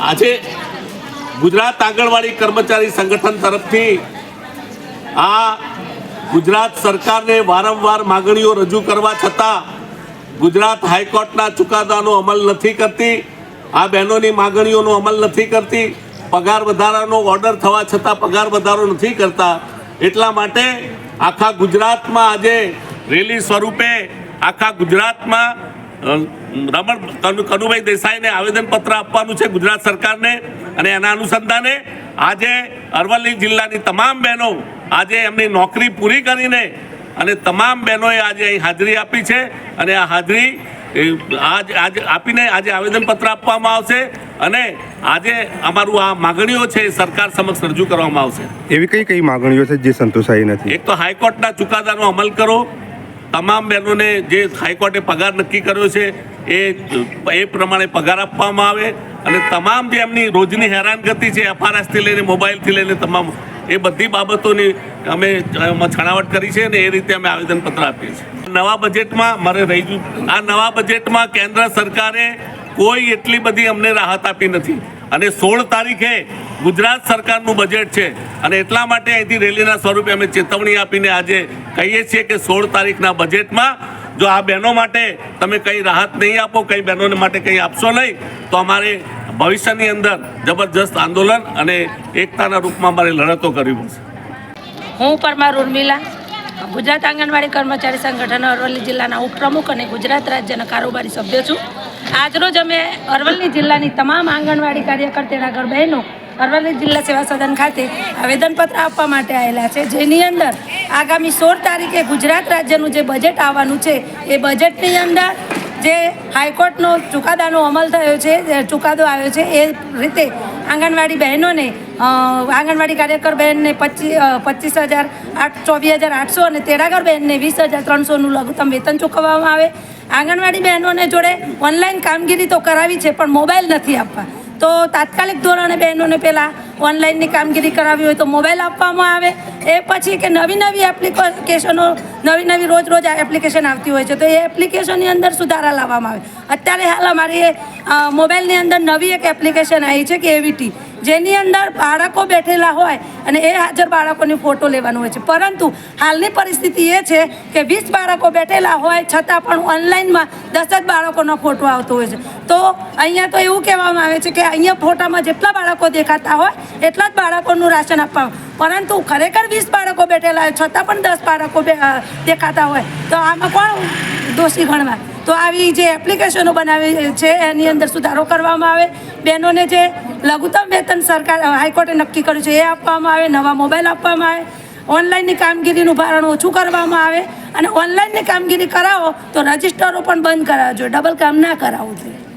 આજે ગુજરાત આંગણવાડી કર્મચારી સંગઠન તરફથી આ ગુજરાત સરકારને વારંવાર માગણીઓ રજૂ કરવા છતાં ગુજરાત હાઈકોર્ટના ચુકાદાનો અમલ નથી કરતી, આ બહેનોની માગણીઓનો અમલ નથી કરતી, પગાર વધારાનો ઓર્ડર થવા છતાં પગાર વધારો નથી કરતા. એટલા માટે આખા ગુજરાતમાં આજે રેલી સ્વરૂપે આખા ગુજરાતમાં રમણ કનુભાઈ દેસાઈને આવેદનપત્ર આપવાનું છે ગુજરાત સરકારને અને એના અનુસંધાને. આજે અરવલ્લી જિલ્લાની તમામ બહેનો આજે એમની નોકરી પૂરી કરીને અને તમામ બહેનોએ આજે અહીં હાજરી આપી છે અને આ હાજરી આજ આજ આપીને આજે આવેદનપત્ર આપવામાં આવશે અને આજે અમારું આ માગણીઓ છે એ સરકાર સમક્ષ રજૂ કરવામાં આવશે. એવી કઈ કઈ માગણીઓ છે જે સંતોષાઈ નથી? એક તો હાઈકોર્ટના ચુકાદાનો અમલ કરો તમામ બહેનોને જે હાઈકોર્ટે પગાર નક્કી કર્યો છે, એ એ પ્રમાણે પગાર આપવામાં આવે અને તમામ જે એમની રોજની હેરાનગતિ છે, એફઆરએસથી લઈને મોબાઈલથી લઈને તમામ, એ બધી બાબતોની અમે છણાવટ કરી છે અને એ રીતે અમે આવેદનપત્ર આપીએ છીએ. નવા બજેટમાં મારે રહી આ નવા બજેટમાં કેન્દ્ર સરકારે કોઈ એટલી બધી અમને રાહત આપી નથી. અને સોળ તારીખે ગુજરાત સરકારનું બજેટ છે. અને એટલા માટે અહીંથી રેલીના સ્વરૂપે અમે ચેતવણી આપીને આજે કહીએ છીએ કે સોળ તારીખના બજેટમાં જો આ બહેનો માટે તમે કંઈ રાહત નહીં આપો, કંઈ બહેનોને માટે કંઈ આપશો નહીં, તો અમારે ભવિષ્યની અંદર જબરજસ્ત આંદોલન અને એકતાના રૂપમાં અમારે લડતો કરવી પડશે. હું પરમાર ઉર્મિલા. ગુજરાત આંગણવાડી કર્મચારી સંગઠન અરવલ્લી જિલ્લાના ઉપપ્રમુખ અને ગુજરાત રાજ્યના કારોબારી સભ્ય છું. આજરોજ અમે અરવલ્લી જિલ્લાની તમામ આંગણવાડી કાર્યકર ઘર બહેનો અરવલ્લી જિલ્લા સેવા સદન ખાતે આવેદનપત્ર આપવા માટે આવેલા છે. જેની અંદર આગામી સોળ તારીખે ગુજરાત રાજ્યનું જે બજેટ આવવાનું છે, એ બજેટની અંદર જે હાઈકોર્ટનો ચુકાદાનો અમલ થયો છે ચુકાદો આવ્યો છે, એ રીતે આંગણવાડી બહેનોને આંગણવાડી કાર્યકર બહેનને પચીસ પચીસ હજાર, આઠ, ચોવીસ હજાર આઠસો અને તેડાગર બહેનને વીસ હજાર ત્રણસોનું લઘુત્તમ વેતન ચૂકવવામાં આવે. આંગણવાડી બહેનોને જોડે ઓનલાઈન કામગીરી તો કરાવી છે, પણ મોબાઈલ નથી આપવા. તો તાત્કાલિક ધોરણે બહેનોને પહેલાં ઓનલાઈનની કામગીરી કરાવી હોય તો મોબાઈલ આપવામાં આવે. એ પછી કે નવી નવી એપ્લિકેશનો, નવી નવી રોજ રોજ આ એપ્લિકેશન આવતી હોય છે. તો એ એપ્લિકેશનની અંદર સુધારા લાવવામાં આવે. અત્યારે હાલ અમારી મોબાઈલની અંદર નવી એક એપ્લિકેશન આવી છે કે એવીટી. જેની અંદર બાળકો બેઠેલા હોય અને એ હાજર બાળકોની ફોટો લેવાનો હોય છે. પરંતુ હાલની પરિસ્થિતિ એ છે કે વીસ બાળકો બેઠેલા હોય છતાં પણ ઓનલાઈનમાં દસ જ બાળકોનો ફોટો આવતો હોય છે. તો અહીંયા તો એવું કહેવામાં આવે છે કે અહીંયા ફોટામાં જેટલા બાળકો દેખાતા હોય એટલા જ બાળકોનું રાશન આપવાનું. પરંતુ ખરેખર વીસ બાળકો બેઠેલા હોય છતાં પણ દસ બાળકો દેખાતા હોય, તો આમાં કોણ દોષી ગણવા? તો આવી જે એપ્લિકેશનો બનાવી છે, એની અંદર સુધારો કરવામાં આવે. બહેનોને જે લઘુત્તમ વેતન સરકાર હાઈકોર્ટે નક્કી કર્યું છે, એ આપવામાં આવે, નવા મોબાઈલ આપવામાં આવે, ઓનલાઈનની કામગીરીનું ભારણ ઓછું કરવામાં આવે, અને ઓનલાઈનની કામગીરી કરાવો તો રજિસ્ટરો પણ બંધ કરાવજો ડબલ કામ ના કરાવવું જોઈએ.